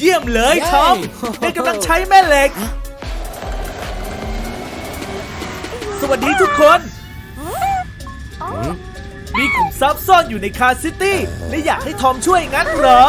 เยี่ยมเลยเย้ทอมได้กำลังใช้แม่เหล็ก สวัสดีทุกคน มีขุมทรัพย์ซ่อนอยู่ในคาร์ซิตี้ และอยากให้ทอมช่วยงั้นเหรอ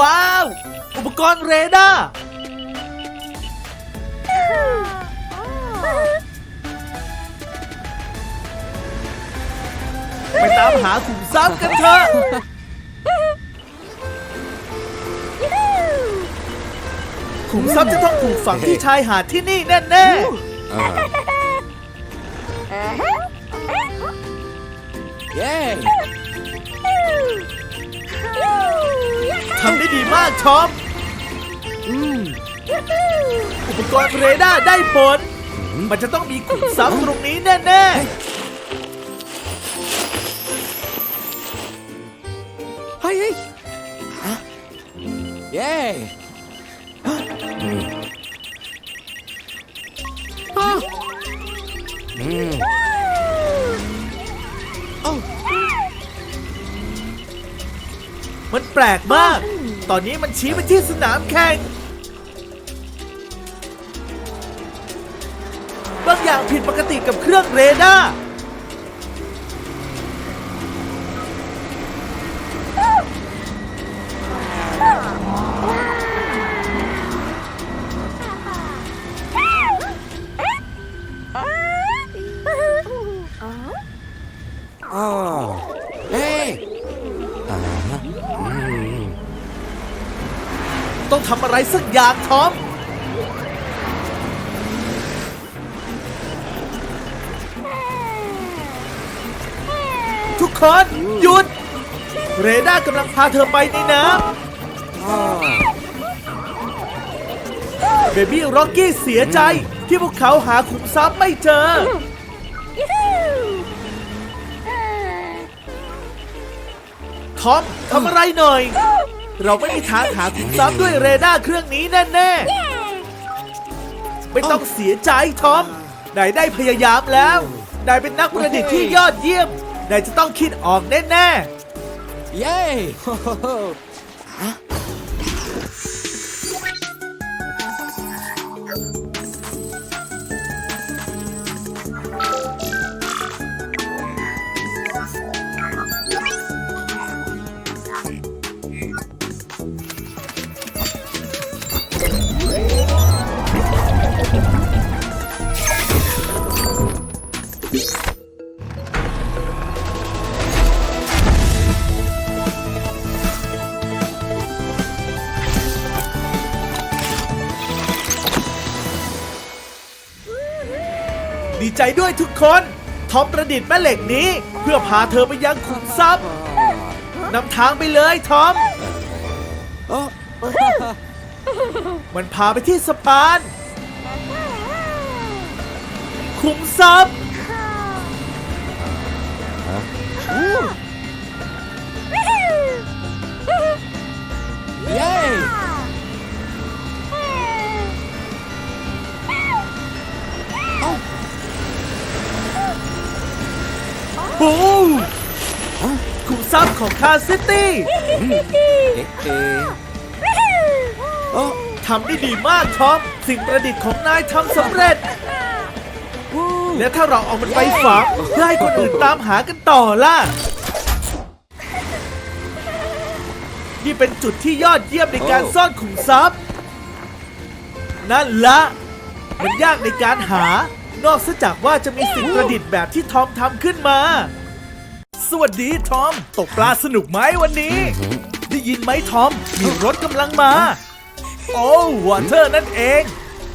ว้าว อุปกรณ์เรดาร์ไปตามหาขุมทรัพย์กันเถอะ ขุมทรัพย์จะต้องถูกฝังที่ชายหาดที่นี่แน่เย้ ทำได้ดีมากทอมอุปกรณ์เรดาร์ได้ผล มันจะต้องมีขุมทรัพย์ตรงนี้แน่เฮ้ยเฮ้ยอะเย้อะอืม ลกมาก ตอนนี้มันชี้ไปที่สนามแข่ง บางอย่างผิดปกติกับเครื่องเรดาร์ อ๋อเฮ้ยอ่า ต้องทำอะไรสักอย่างทอมทุกคนหยุด เรดาร์กำลังพาเธอไปในน้ำเบบี้ร็อกกี้เสียใจที่พวกเขาหาขุมทรัพย์ไม่เจอ ทอมทำอะไรหน่อย เราไม่มีทางหาขุมทรัพย์ด้วยเรดาร์เครื่องนี้แน่ๆ ไม่ต้องเสียใจทอม นายได้พยายามแล้ว นายเป็นนักประดิษฐ์ที่ยอดเยี่ยม นายจะต้องคิดออกแน่ๆ เย้ ดีใจด้วยทุกคนทอมประดิษฐ์แม่เหล็กนี้ เพื่อพาเธอไปยังขุมทรัพย์นำทางไปเลยทอมโอ้มันพาไปที่สะพาน ขุมทรัพย์เย้ บูมขุมทรัพย์ของคาซิตี้ เอ๊ะเอ๊ะโอ้ทำได้ดีมากทอมสิ่งประดิษฐ์ของนายทำสำเร็จวู้และถ้าเราเอามันไปฝังเพื่อให้คนอื่นตามหากันต่อล่ะ นี่เป็นจุดที่ยอดเยี่ยมในการซ่อนขุมทรัพย์ นั่นละ มันยากในการหา นอกจากว่าจะมีสิ่งประดิษฐ์แบบที่ทอมทำขึ้นมา สวัสดีทอม ตกปลาสนุกไหมวันนี้ ได้ยินไหมทอม มีรถกำลังมา โอ้วอเตอร์นั่นเอง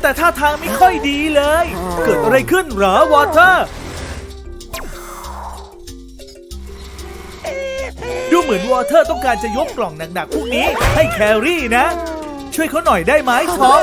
แต่ท่าทางไม่ค่อยดีเลย เกิดอะไรขึ้นเหรอวอเตอร์ ดูเหมือนวอเตอร์ต้องการจะยกกล่องหนักๆพวกนี้ ให้แครี่นะ ช่วยเขาหน่อยได้ไหมทอม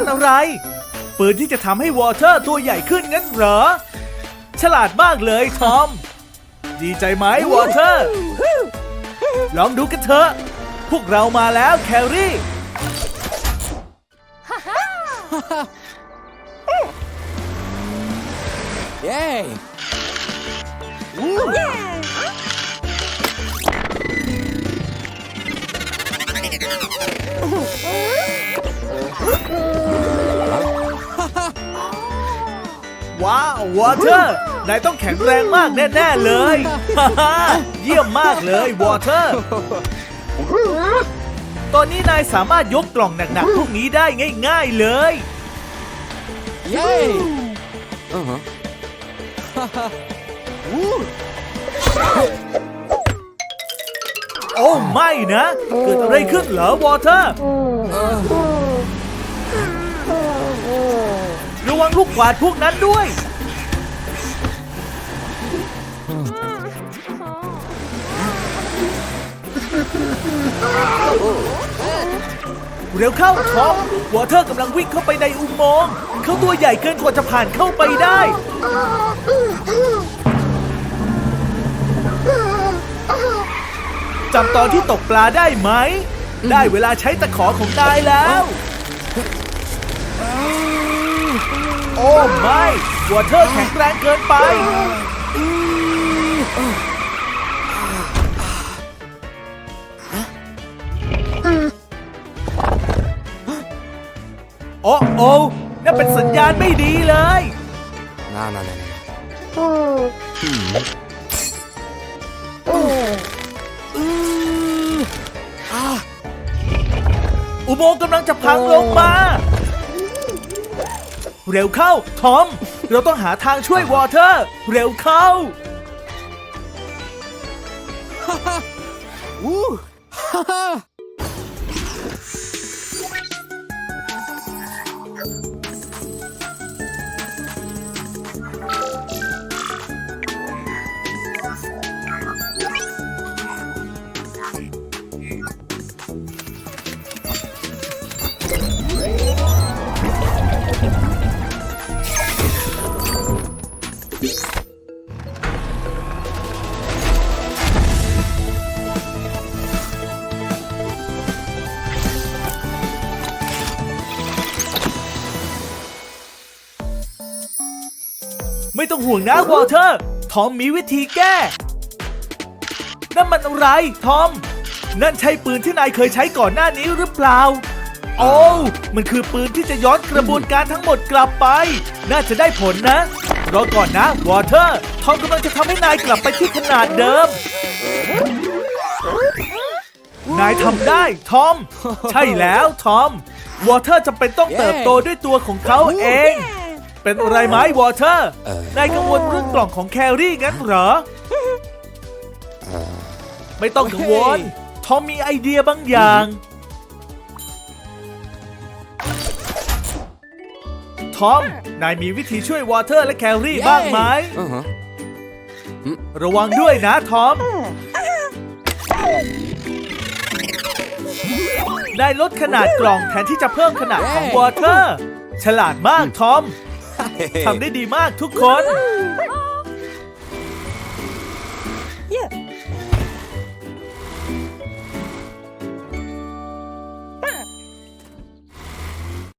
นั่นมันอะไร ปืนที่จะทำให้วอเตอร์ตัวใหญ่ขึ้นงั้นเหรอ ฉลาดมากเลยทอม ดีใจไหมวอเตอร์ ลองดูกันเถอะ พวกเรามาแล้วแครี่ เย้ ว้าววอเตอร์นายต้องแข็งแรงมากแน่ ๆ เลยฮ่าฮ่าเยี่ยมมากเลยวอเตอร์ ตอนนี้นายสามารถยกกล่องหนัก ๆ พวกนี้ได้ง่าย ๆ เลย เย้อือฮะโอ้ไม่นะ เกิดอะไรขึ้นเหรอวอเตอร์ ระ วังลูกกวาดพวกนั้นด้วย เร็วเข้าท็อปวอเตอร์กำลังวิ่งเข้าไปในอุโมงค์เขาตัวใหญ่เกินกว่าจะผ่านเข้าไปได้ จำตอนที่ตกปลาได้ไหม ได้เวลาใช้ตะขอของนายแล้ว อ้ไม่วเตอแข็งแรงเกินไป โอ้โอ้นั่นเป็นสัญญาณไม่ดีเลย น่าน่าน่าน่าอุโมงค์กำลังจะพังลงมา เร็วเข้า ทอม เราต้องหาทางช่วยวอเตอร์ เร็วเข้าวู้ ไม่ต้องห่วงนะวอเตอร์ ทอมมีวิธีแก้ นั่นมันอะไร ทอม นั่นใช่ปืนที่นายเคยใช้ก่อนหน้านี้หรือเปล่า โอ้วมันคือปืนที่จะย้อนกระบวนการทั้งหมดกลับไป น่าจะได้ผลนะ รอก่อนนะวอเตอร์ ทอมกำลังจะทำให้นายกลับไปที่ขนาดเดิม นายทำได้ ทอม ใช่แล้ว ทอม วอเตอร์จำเป็นต้องเติบโตด้วยตัวของเขาเอง เป็นอะไรไหมวอเตอร์เออนายกังวลเรื่องกล่องของแครี่งั้นเหรอเออไม่ต้องกังวลโอเคทอมมีไอเดียบางอย่าง ทอม นายมีวิธีช่วยวอเตอร์และแครี่บ้างไหมอือฮะระวังด้วยนะทอม นายลดขนาดกล่องแทนที่จะเพิ่มขนาดของวอเตอร์ ฉลาดมากทอม ทำได้ดีมากทุกคน